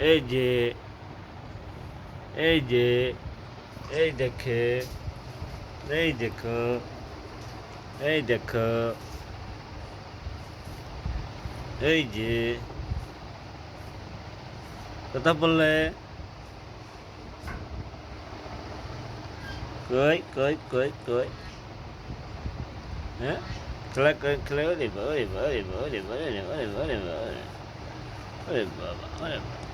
এই যে এই যে এই দেখে এই দেখো এই দেখো এই যে কথা বললে কই কই কই কই হ্যাঁ খেলা কই খেলা ওরে বাবা ওরে বাবা ওরে বাবা ওরে বাবা ওরে বাবা ওরে বাবা ওরে বাবা ওরে বাবা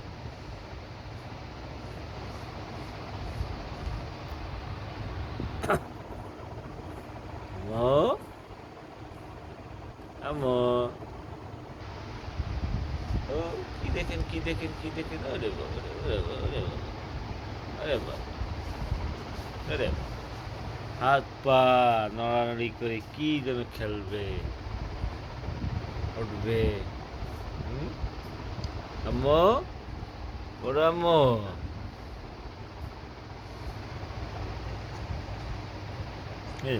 আমো ও কি দেখেন কি দেখেন কি দেখেন আরে বাবা আরে বাবা আরে বাবা আরে। হাত পা নড়ানড়ি করে কি যেন খেলবে? উঠবে? আম্মু? ওরা আম্মু? এই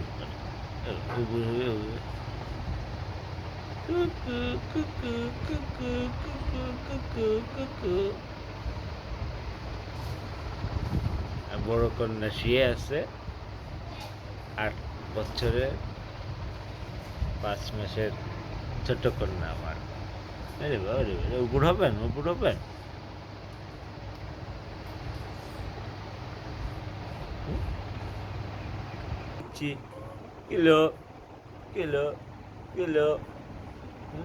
cuckoo, cuckoo, cuckoo, cuckoo, cuckoo. বড় কন্যা শুয়ে আছে। আট বছরে পাঁচ মাসের ছোট কন্যা আমার। আরে বাবা উপর হবেন উপর হবেন। Kilo kilo kilo. এই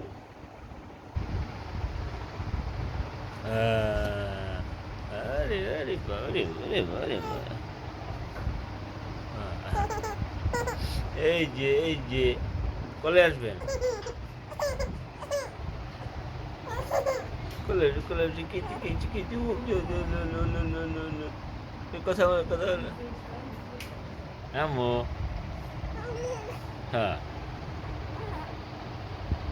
যে এই যে কলে আসবেন কথা কথা হ্যাঁ